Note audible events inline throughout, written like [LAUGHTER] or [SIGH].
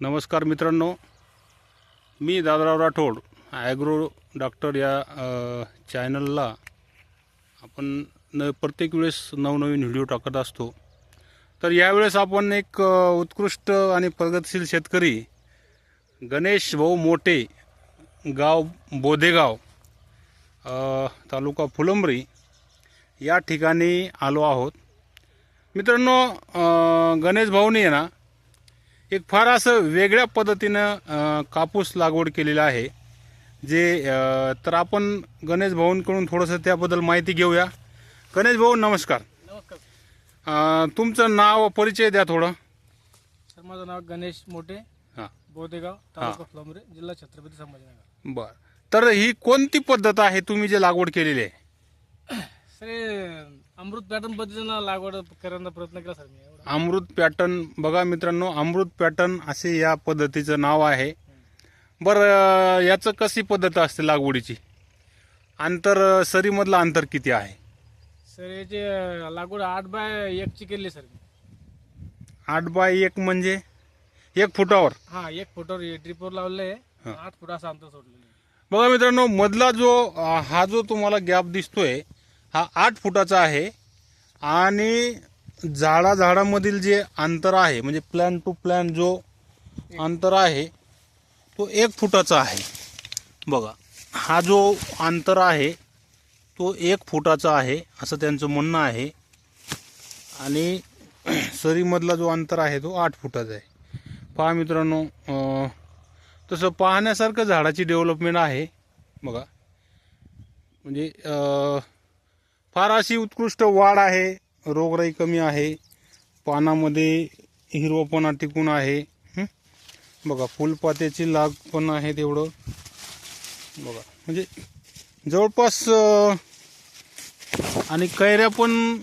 नमस्कार मित्रांनो. मी दादराव राठोड ॲग्रो डॉक्टर या चॅनलला आपण न प्रत्येक वेळेस नवनवीन व्हिडिओ टाकत असतो. तर यावेळेस आपण एक उत्कृष्ट आणि प्रगतशील शेतकरी गणेश भाऊ मोठे गाव बोधेगाव तालुका फुलंब्री या ठिकाणी आलो आहोत. मित्रांनो गणेश भाऊनी आहे ना एक फार असं वेगळ्या पद्धतीनं कापूस लागवड केलेला आहे. जे तर आपण गणेश भाऊंकडून थोडंसं त्याबद्दल माहिती घेऊया. गणेश भाऊ नमस्कार. नमस्कार. तुमचं नाव परिचय द्या थोडं. सर माझं नाव गणेश मोठे हां. बोदेगाव तालुका फुलंब्री जिल्हा छत्रपती संभाजीनगर. बरं. तर ही कोणती पद्धत आहे तुम्ही जे लागवड केलेली आहे? सर अमृत पॅटर्न पद्धतीनं लागवड करण्याचा प्रयत्न केला सर मी एवढा. अमृत पॅटर्न बघा मित्रांनो अमृत पॅटर्न असे या पद्धतीचं नाव आहे. बरं अ, याचं कशी पद्धत असते लागवडीची? अंतर अ, सरीमधलं अंतर किती आहे? सर याची अं, लागवड आठ बाय एकची केली सर मी. आठ बाय एक म्हणजे? एक फुटावर? हा एक फुटावर ट्रिपवर लावले. आठ फुट असं अंतर सोडलेलं आहे. बघा मित्रांनो मधला जो अ, हा जो तुम्हाला गॅप दिसतोय हा आठ फुटाचा आहे आणि झाडा झाडामधील जे अंतर आहे म्हणजे प्लॅन टू प्लॅन जो अंतर आहे तो एक फुटाचा आहे. बघा हा जो अंतर आहे तो एक फुटाचा आहे असं त्यांचं म्हणणं आहे. आणि [CLEARS THROAT] सरीमधला जो अंतर आहे तो आठ फुटाचा आहे. पहा मित्रांनो तसं पाहण्यासारखं झाडाची डेव्हलपमेंट आहे. बघा म्हणजे फार अशी उत्कृष्ट वाढ आहे. रोगराई कमी आहे. पानामध्ये हिरवपणा टिकून आहे? बघा फुलपात्याची लाग पण आहे तेवढं. बघा म्हणजे जवळपास आणि कैऱ्या पण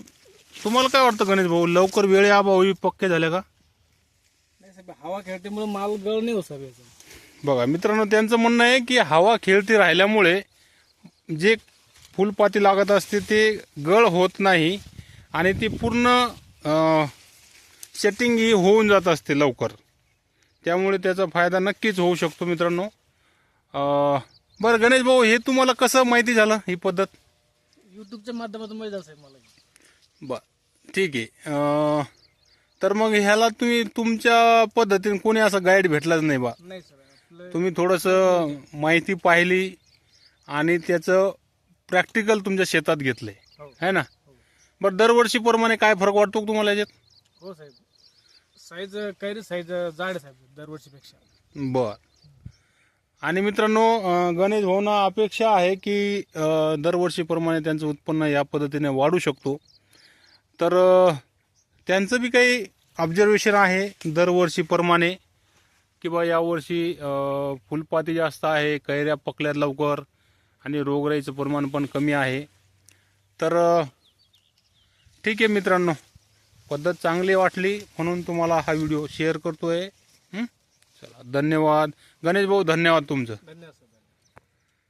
तुम्हाला काय वाटतं गणेश भाऊ? लवकर वेळेअभावी पक्के झाल्या का? नाही साहेब हवा खेळतेमुळे माल गळ नाही हो याचा. बघा मित्रांनो त्यांचं म्हणणं आहे की हवा खेळती राहिल्यामुळे जे फुलपाती लागत असते ते गळ होत नाही आणि ती पूर्ण सेटिंग ही होऊन जात असते लवकर. त्यामुळे त्याचा फायदा नक्कीच होऊ शकतो मित्रांनो. बरं गणेश भाऊ हे तुम्हाला कसं माहिती झालं ही पद्धत? युट्यूबच्या माध्यमातून माहिती साहेब मला. बर ठीक आहे. तर मग ह्याला तुम्ही तुमच्या पद्धतीने कोणी असं गाईड भेटलाच नाही बा. नाही सर. तुम्ही थोडंसं माहिती पाहिली आणि त्याचं प्रॅक्टिकल तुमच्या शेतात घेतलंय हो. है ना? बरं दरवर्षीप्रमाणे काय फरक वाटतो का तुम्हाला याच्यात? हो साहेब. साईज कैरी साईज जाड आहे साहेब दरवर्षीपेक्षा. बर. आणि मित्रांनो अं, गणेश भाऊना अपेक्षा आहे की अं, दरवर्षीप्रमाणे त्यांचं उत्पन्न या पद्धतीने वाढू शकतो. तर अं, त्यांचं बी काही ऑब्झर्वेशन आहे दरवर्षीप्रमाणे की बा यावर्षी अं, फुलपाती जास्त आहे कैऱ्या पकल्यात लवकर. आणि रोगराईचं प्रमाण पण कमी आहे. तर ठीक आहे मित्रांनो पद्धत चांगली वाटली म्हणून तुम्हाला हा व्हिडिओ शेअर करतोय. आहे चला धन्यवाद. गणेश भाऊ धन्यवाद तुमचं. धन्यवाद